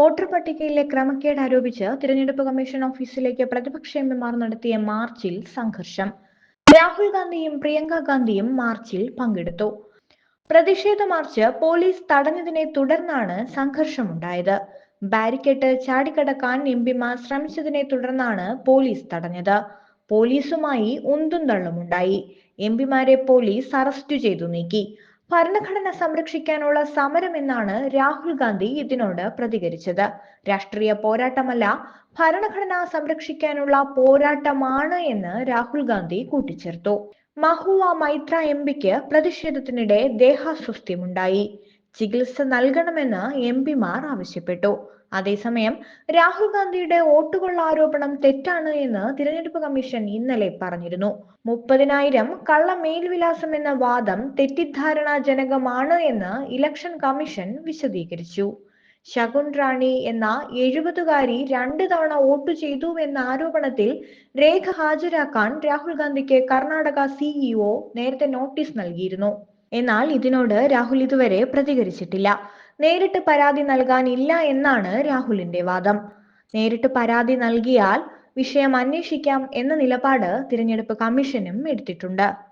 Voter പട്ടികയിലെ ക്രമക്കേട് ആരോപിച്ച് തിരഞ്ഞെടുപ്പ് കമ്മീഷൻ ഓഫീസിലേക്ക് പ്രതിപക്ഷ എംപിമാർ നടത്തിയ മാർച്ചിൽ സംഘർഷം. രാഹുൽ ഗാന്ധിയും പ്രിയങ്ക ഗാന്ധിയും മാർച്ചിൽ പങ്കെടുത്തു. പ്രതിഷേധ മാർച്ച് പോലീസ് തടഞ്ഞതിനെ തുടർന്നാണ് സംഘർഷമുണ്ടായത്. ബാരിക്കേട്ട് ചാടിക്കടക്കാൻ എംപിമാർ ശ്രമിച്ചതിനെ തുടർന്നാണ് പോലീസ് തടഞ്ഞത്. പോലീസുമായി ഉന്തും തള്ളുമുണ്ടായി. എംപിമാരെ പോലീസ് അറസ്റ്റ് ചെയ്തു നീക്കി. ഭരണഘടന സംരക്ഷിക്കാനുള്ള സമരമെന്നാണ് രാഹുൽ ഗാന്ധി ഇതിനോട് പ്രതികരിച്ചത്. രാഷ്ട്രീയ പോരാട്ടമല്ല ഭരണഘടന സംരക്ഷിക്കാനുള്ള പോരാട്ടമാണ് എന്ന് രാഹുൽ ഗാന്ധി കൂട്ടിച്ചേർത്തു. മഹുവ മൈത്ര എം പിക്ക് പ്രതിഷേധത്തിനിടെ ദേഹാസ്വസ്ഥ്യമുണ്ടായി. ചികിത്സ നൽകണമെന്ന് എം പിമാർ ആവശ്യപ്പെട്ടു. അതേസമയം രാഹുൽ ഗാന്ധിയുടെ വോട്ടുകൊള്ള ആരോപണം തെറ്റാണ് എന്ന് തിരഞ്ഞെടുപ്പ് കമ്മീഷൻ ഇന്നലെ പറഞ്ഞിരുന്നു. മുപ്പതിനായിരം കള്ള മേൽവിലാസം എന്ന വാദം തെറ്റിദ്ധാരണാജനകമാണ് എന്ന് ഇലക്ഷൻ കമ്മീഷൻ വിശദീകരിച്ചു. ശകുൻ റാണി എന്ന എഴുപതുകാരി രണ്ട് തവണ വോട്ട് ചെയ്തു എന്ന ആരോപണത്തിൽ രേഖ ഹാജരാക്കാൻ രാഹുൽ ഗാന്ധിക്ക് കർണാടക സിഇഒ നേരത്തെ നോട്ടീസ് നൽകിയിരുന്നു. എന്നാൽ ഇതിനോട് രാഹുൽ ഇതുവരെ പ്രതികരിച്ചിട്ടില്ല. നേരിട്ട് പരാതി നൽകാനില്ല എന്നാണ് രാഹുലിന്റെ വാദം. നേരിട്ട് പരാതി നൽകിയാൽ വിഷയം അന്വേഷിക്കാം എന്ന നിലപാട് തിരഞ്ഞെടുപ്പ് കമ്മീഷനും എടുത്തിട്ടുണ്ട്.